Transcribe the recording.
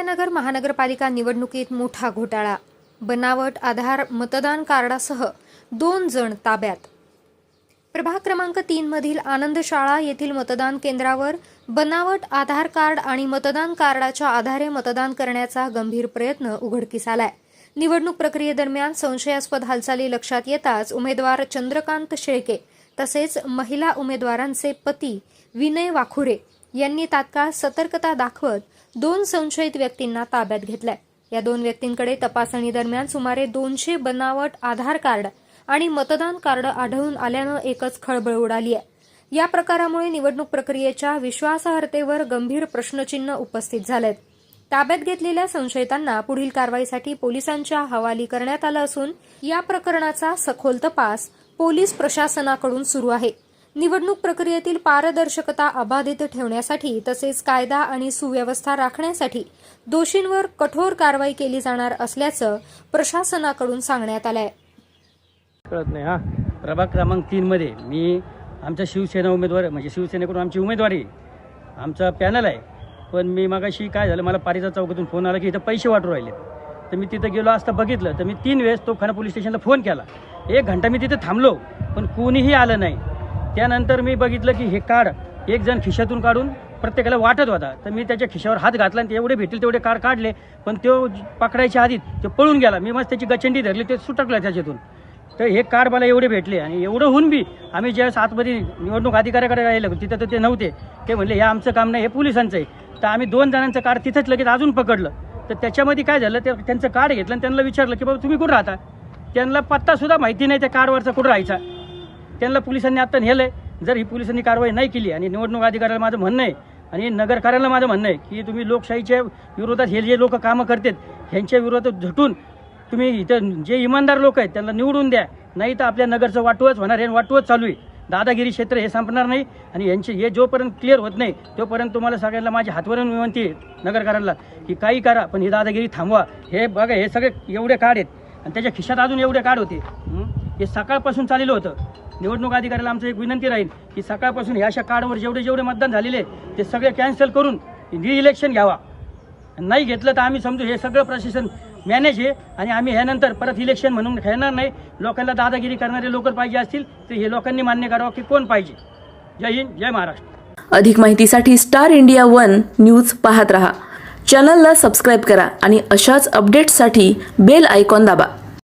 अहिल्यानगर महानगरपालिका निवडणुकीत मोठा घोटाळा. बनावट आधार मतदान कार्डासह दोन जण ताब्यात. प्रभाग क्रमांक तीन मधील आनंद शाळा येथील मतदान केंद्रावर बनावट आधार कार्ड आणि मतदान कार्डाच्या आधारे मतदान करण्याचा गंभीर प्रयत्न उघडकीस आलाय. निवडणूक प्रक्रियेदरम्यान संशयास्पद हालचाली लक्षात येताच उमेदवार चंद्रकांत शेळके तसेच महिला उमेदवारांचे पती विनय वाखुरे यांनी तात्काळ सतर्कता दाखवत दोन संशयित व्यक्तींना ताब्यात घेतलंय. या दोन व्यक्तींकडे तपासणी दरम्यान सुमारे दोनशे बनावट आधार कार्ड आणि मतदान कार्ड आढळून आल्यानं एकच खळबळ उडाली आहे या प्रकारामुळे निवडणूक प्रक्रियेच्या विश्वासार्हतेवर गंभीर प्रश्नचिन्ह उपस्थित झालेत. ताब्यात घेतलेल्या संशयितांना पुढील कारवाईसाठी पोलिसांच्या हवाली करण्यात आलं असून या प्रकरणाचा सखोल तपास पोलीस प्रशासनाकडून सुरू आहे. निवडणूक प्रक्रियेतील पारदर्शकता अबाधित ठेवण्यासाठी तसेच कायदा आणि सुव्यवस्था राखण्यासाठी दोषींवर कठोर कारवाई केली जाणार असल्याचं प्रशासनाकडून सांगण्यात आलं आहे कळत नाही हा. प्रभाग क्रमांक तीनमध्ये मी आमच्या शिवसेना उमेदवार म्हणजे शिवसेनेकडून आमची उमेदवारी आमचा पॅनल आहे. पण मी मागाशी काय झालं मला पारिजा चौकातून फोन आला की इथं पैसे वाटू राहिले. तर मी तिथं गेलो असता बघितलं. तर मी तीन वेळेस तोफखाना पोलीस स्टेशनला फोन केला. एक घंटा मी तिथे थांबलो पण कोणीही आलं नाही. त्यानंतर मी बघितलं की हे कार्ड एक जण खिशातून काढून प्रत्येकाला वाटत होता. तर मी त्याच्या खिशावर हात घातला आणि एवढे भेटले तेवढे कार्ड काढले. पण तो पकडायच्या आधीच तो पळून गेला. मी मग त्याची गचंडी धरली ते सुटकलं त्याच्यातून. तर हे कार्ड मला एवढे भेटले आणि एवढं होऊन बी आम्ही ज्यावेळेस आतमध्ये निवडणूक अधिकाऱ्याकडे राहिलो तिथं तर ते नव्हते. ते म्हणले हे आमचं काम नाही हे पोलिसांचं आहे. तर आम्ही दोन जणांचं कार्ड तिथंच लगेच अजून पकडलं. तर त्याच्यामध्ये काय झालं ते त्यांचं कार्ड घेतलं आणि त्यांना विचारलं की बाबा तुम्ही कुठं राहता? त्यांना पत्तासुद्धा माहिती नाही त्या कार्डवरचा कुठं राहायचा. त्यांना पोलिसांनी आत्ता नेलं आहे जर ही पोलिसांनी कारवाई नाही केली आणि निवडणूक अधिकाऱ्याला माझं म्हणणं आहे आणि नगरकार्याला माझं म्हणणं आहे की तुम्ही लोकशाहीच्या विरोधात हे जे लोक कामं करतात ह्यांच्या विरोधात झटून तुम्ही इथं जे इमानदार लोक आहेत त्यांना निवडून द्या. नाही तर आपल्या नगरचं वाटवच होणार आहे आणि वाटवच चालू आहे. दादागिरी क्षेत्र हे संपणार नाही आणि यांचे हे जोपर्यंत क्लिअर होत नाही तोपर्यंत तुम्हाला सगळ्यांना माझी हातवरून विनंती आहे नगरकारांना की काही करा पण ही दादागिरी थांबवा. हे बघा हे सगळे एवढे कार्ड आहेत आणि त्याच्या खिशात अजून एवढे कार्ड होते. हे सकाळपासून चाललेलं होतं. निवडणूक अधिकाऱ्याला आमचं एक विनंती राहील की सकाळपासून ह्या अशा कार्डवर जेवढे जेवढे मतदान झालेले आहे, ते सगळे कॅन्सल करून री इलेक्शन घ्यावा. नाही घेतलं तर आम्ही समजू हे सगळं प्रशासन मॅनेज आहे आणि आम्ही ह्यानंतर परत इलेक्शन म्हणून खेळणार नाही. लोकांना दादागिरी करणारे लोक पाहिजे असतील तर हे लोकांनी मान्य करावं की कोण पाहिजे. जय हिंद जय महाराष्ट्र. अधिक माहितीसाठी स्टार इंडिया वन न्यूज पाहत रहा. चॅनलला सबस्क्राईब करा आणि अशाच अपडेट्ससाठी बेल आयकॉन दाबा.